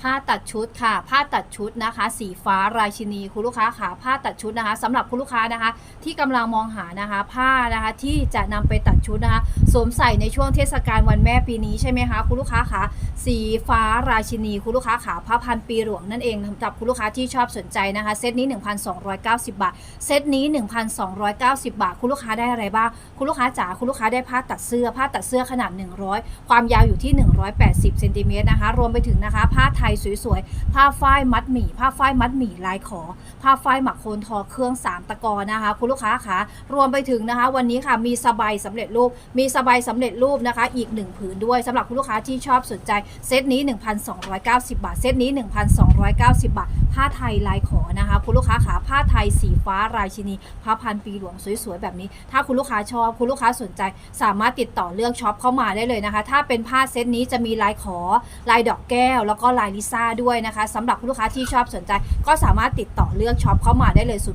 ผ้าตัดชุดค่ะ ผ้าตัดชุดนะคะ สีฟ้าราชินีคุณลูกค้าค่ะผ้าตัดชุดนะคะสำหรับคุณลูกค้านะคะ ที่กำลังมองหานะคะ ผ้านะคะที่จะนำไปตัดชุดนะคะสวมใส่ในช่วงเทศกาลวันแม่ปีนี้ใช่ไหมคะคุณลูกค้าค่ะสีฟ้าราชินีคุณลูกค้าค่ะผ้าพันปีหลวงนั่นเองสำหรับคุณลูกค้าที่ชอบสนใจนะคะ เซตนี้ 1,290 บาท เซตนี้ 1,290 บาท คุณลูกค้าได้อะไรบ้างคุณลูกค้าจ๋าคุณลูกค้าได้ผ้าตัดเสื้อผ้าตัดเสื้อขนาด 100 ความยาวอยู่ที่ 180เซนติเมตรนะคะรวมไปถึงนะคะผ้าไทยสวยๆ ผ้าฝ้ายมัดหมี่ ผ้าฝ้ายมัดหมี่ลายขอ ผ้าฝ้ายหมักโคนทอเครื่องสามตะกอนะคะ คุณลูกค้าคะรวมไปถึงนะคะ วันนี้ค่ะมีสบายสำเร็จรูป มีสบายสำเร็จรูปนะคะ อีกหนึ่งผืนด้วยสำหรับคุณลูกค้าที่ชอบสนใจเซตนี้ 1,290 บาท เซตนี้ 1,290 บาท ผ้าไทยลายขอนะคะ คุณลูกค้าขาผ้าไทยสีฟ้าราชินีผ้าพันปีหลวงสวยๆแบบนี้ ถ้าคุณลูกค้าชอบคุณลูกค้าสนใจ สามารถติดต่อเลือกช็อปเข้ามาได้เลยนะคะ ถ้าเป็นผ้าเซตนี้จะมีลายขอลายดอกแก้ว แล้วก็ลายลิซ่าด้วยนะคะสำหรับคุณลูกค้าที่ชอบสนใจ ก็สามารถติดต่อเลือกช็อปเข้ามาได้เลย 089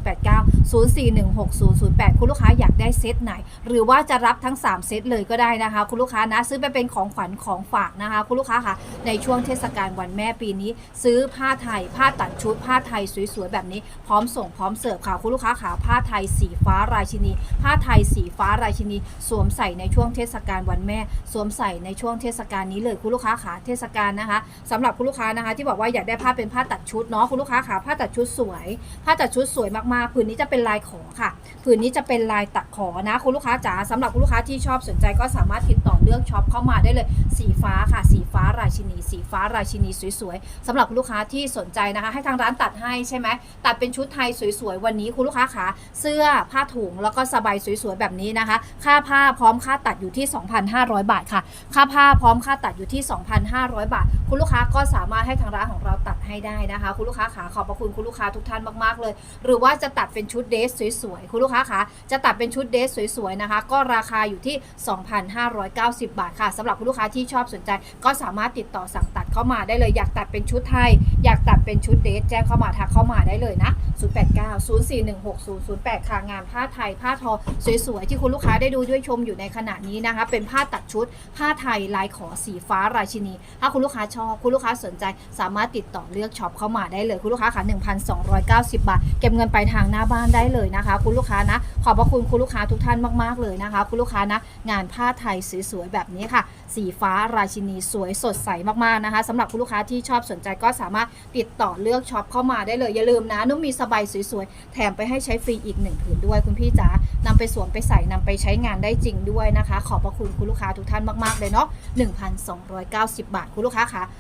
0416 008 คุณลูกค้าอยากได้เซตไหน หรือว่าจะรับทั้ง 3 เซตเลยก็ได้นะคะ คุณลูกค้านะซื้อไปเป็นของขวัญของฝากนะคะ คุณลูกค้าค่ะ ในช่วงเทศกาลวันแม่ปีนี้ ซื้อผ้าไทย ผ้าตัดชุด ผ้าไทยสวยๆแบบนี้พร้อมส่งพร้อมเสิร์ฟค่ะคุณลูกค้าขาผ้าไทยสีฟ้าราชินี ผ้าไทยสีฟ้าราชินี สวมใส่ในช่วงเทศกาลวันแม่ สวมใส่ในช่วงเทศกาลนี้เลยคุณลูกค้าขาเทศกาลนะคะสำหรับคุณลูกค้านะคะที่บอกว่าอยากได้ผ้าเป็นผ้าตัดชุดเนาะคุณลูกค้าขาผ้าตัดชุดสวย ผ้าตัดชุดสวยมากๆผืนนี้จะเป็นลายขอค่ะผืนนี้จะเป็นลายตัดขอนะคุณลูกค้าจ๋าสำหรับคุณลูกค้าที่ชอบสนใจก็สามารถติดต่อเลือกช็อปเข้ามาได้เลย สีฟ้าค่ะ สีฟ้าราชินี สีฟ้าราชินีสวยๆสำหรับคุณลูกค้าที่สนใจนะคะ ให้ทางร้านตัดให้ใช่ไหมตัดเป็นชุดไทยสวยๆวันนี้คุณลูกค้าขาเสื้อผ้าถุงแล้วก็สบายสวยๆแบบนี้นะคะ ค่าผ้าพร้อมค่าตัดอยู่ที่ 2,500 บาทค่ะ ค่าผ้าพร้อมค่าตัดอยู่ที่ 2,500 บาท คุณลูกค้าก็สามารถให้ทางร้านของเราตัดให้ได้นะคะ คุณลูกค้าขาขอบพระคุณคุณลูกค้าทุกท่านมากๆเลย หรือว่าจะตัดเป็นชุดเดรสสวยๆคุณลูกค้าขาจะตัดเป็นชุดเดรสสวยๆนะคะ ก็ราคาอยู่ที่ 2,590 บาทค่ะสำหรับคุณลูกค้าที่ชอบสนใจ ก็สามารถติดต่อสั่งตัด เข้ามาได้เลย อยากตัดเป็นชุดไทย อยากตัดเป็นชุดเดรสแจ้งเข้ามาทักเข้ามาได้เลยนะ 0890416008 ค่ะงานผ้าไทย ผ้าทอสวยๆ ที่คุณลูกค้าได้ดูด้วยชมอยู่ในขณะนี้นะคะ เป็นผ้าตัดชุด ผ้าไทยลายขอสีฟ้าราชินี ถ้าคุณลูกค้าชอบคุณลูกค้าสนใจ สามารถติดต่อเลือกช็อปเข้ามาได้เลย คุณลูกค้าค่ะ1,290 บาท เก็บเงินไปทางหน้าบ้านได้เลยนะคะ คุณลูกค้านะ ขอบพระคุณคุณลูกค้าทุกท่านมากๆเลยนะคะ คุณลูกค้านะ งานผ้าไทยสวยๆแบบนี้ค่ะ สีฟ้าราชินีสวยสดใสมากๆนะคะสำหรับคุณลูกค้าที่ชอบสนใจก็สามารถติดต่อเลือกช็อปเข้ามาได้เลย อย่าลืมนะ นุ่มมีสบายสวยๆ แถมไปให้ใช้ฟรีอีกหนึ่งผืนด้วยคุณพี่จ๋านำไปสวมไปใส่นำไปใช้งานได้จริงด้วยนะคะ ขอบพระคุณคุณลูกค้าทุกท่านมากๆเลยเนาะ1,290 บาทคุณลูกค้าคะ